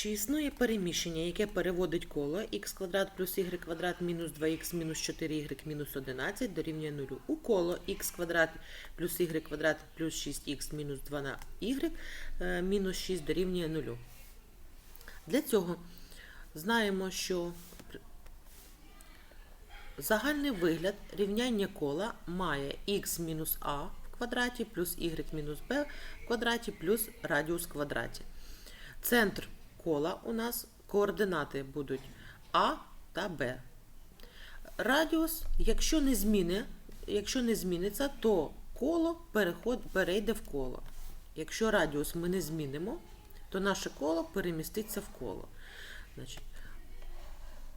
Чи існує переміщення, яке переводить коло х квадрат плюс y квадрат мінус 2х мінус 4y мінус 11 дорівнює 0? У коло х квадрат плюс y квадрат плюс 6х мінус 2y е, мінус 6 дорівнює 0. Для цього знаємо, що загальний вигляд рівняння кола має х мінус а в квадраті плюс y мінус b в квадраті плюс радіус в квадраті. Центр кола у нас координати будуть А та Б. Радіус, якщо не зміни, якщо не зміниться, то коло переход, перейде в коло. Якщо радіус ми не змінимо, то наше коло переміститься в коло. Значить,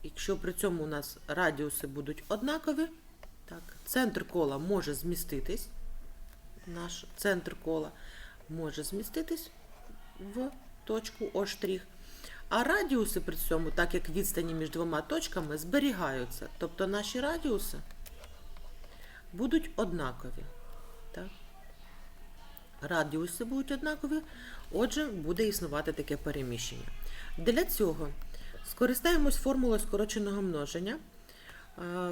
якщо при цьому у нас радіуси будуть однакові, так, центр кола може зміститись, наш центр кола може зміститись в точку О', а радіуси при цьому, так як відстані між двома точками, зберігаються. Тобто наші радіуси будуть однакові. Так? Радіуси будуть однакові, отже, буде існувати таке переміщення. Для цього скористаємось формулою скороченого множення. Е,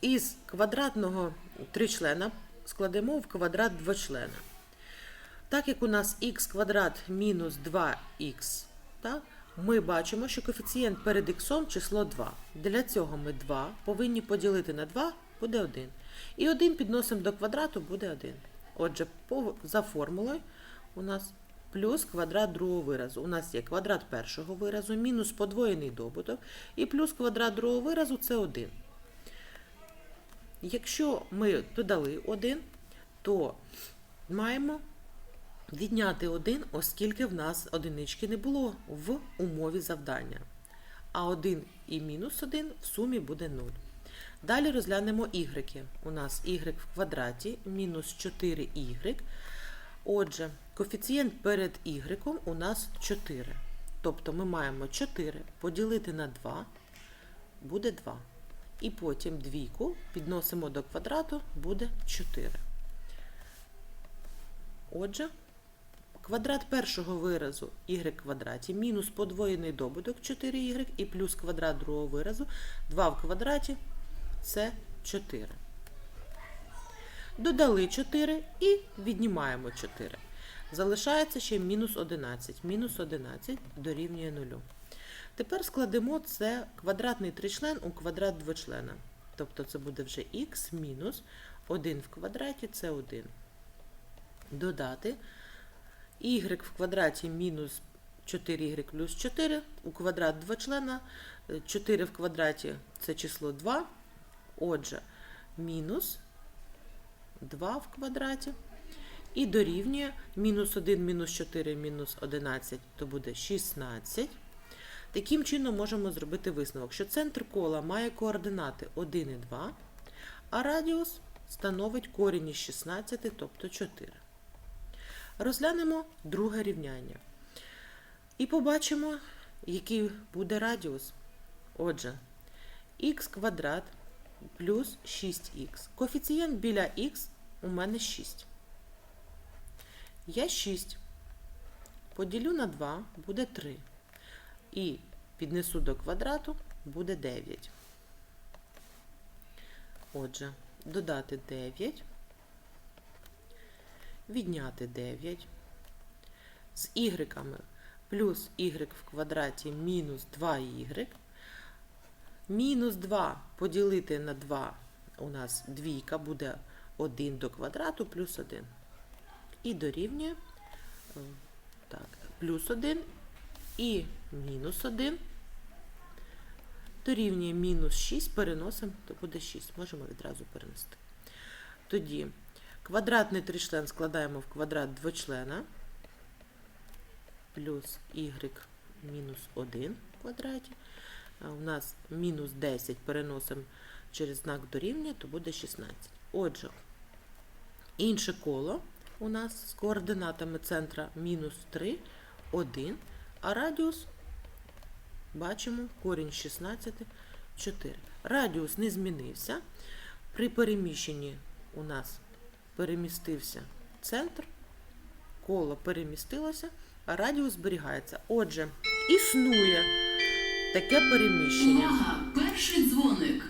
Із квадратного тричлена складемо в квадрат двочлена. Так як у нас х квадрат мінус 2х, так, ми бачимо, що коефіцієнт перед х число 2. Для цього ми 2 повинні поділити на 2, буде 1. І 1 підносимо до квадрату, буде 1. Отже, за формулою у нас плюс квадрат другого виразу. У нас є квадрат першого виразу, мінус подвоєний добуток, і плюс квадрат другого виразу це 1. Якщо ми додали 1, то маємо відняти 1, оскільки в нас одинички не було в умові завдання. А 1 і мінус 1 в сумі буде 0. Далі розглянемо y. У нас y в квадраті мінус 4y. Отже, коефіцієнт перед y у нас 4. Тобто ми маємо 4 поділити на 2 буде 2. І потім двійку підносимо до квадрату, буде 4. Отже, квадрат першого виразу y квадраті мінус подвоєний добуток 4y і плюс квадрат другого виразу 2 в квадраті це 4. Додали 4 і віднімаємо 4. Залишається ще мінус 11. Мінус 11 дорівнює 0. Тепер складемо це квадратний тричлен у квадрат двочлена. Тобто це буде вже х мінус 1 в квадраті це 1. Додати y в квадраті мінус 4y плюс 4 у квадрат двочлена. 4 в квадраті це число 2. Отже, мінус 2 в квадраті. І дорівнює мінус 1, мінус 4, мінус 11, то буде 16. Таким чином можемо зробити висновок, що центр кола має координати 1 і 2, а радіус становить корінь із 16, тобто 4. Розглянемо друге рівняння. І побачимо, який буде радіус. Отже, х квадрат плюс 6х. Коефіцієнт біля х у мене 6. Я 6. Поділю на 2 буде 3. І піднесу до квадрату буде 9. Отже, додати 9, відняти 9. З y плюс y в квадраті мінус 2y. Мінус 2 поділити на 2 у нас двійка буде 1 до квадрату плюс 1. І дорівнює е, так, плюс 1 і мінус 1 дорівнює мінус 6, переносимо, то буде 6. Можемо відразу перенести. Тоді квадратний тричлен складаємо в квадрат двочлена плюс y мінус 1 в квадраті. У нас мінус 10 переносимо через знак дорівнює, то буде 16. Отже, інше коло у нас з координатами центра мінус 3, 1, а радіус бачимо корінь 16, 4. Радіус не змінився. При переміщенні у нас перемістився центр, коло перемістилося, а радіус зберігається. Отже, існує таке переміщення. Увага! Перший дзвоник.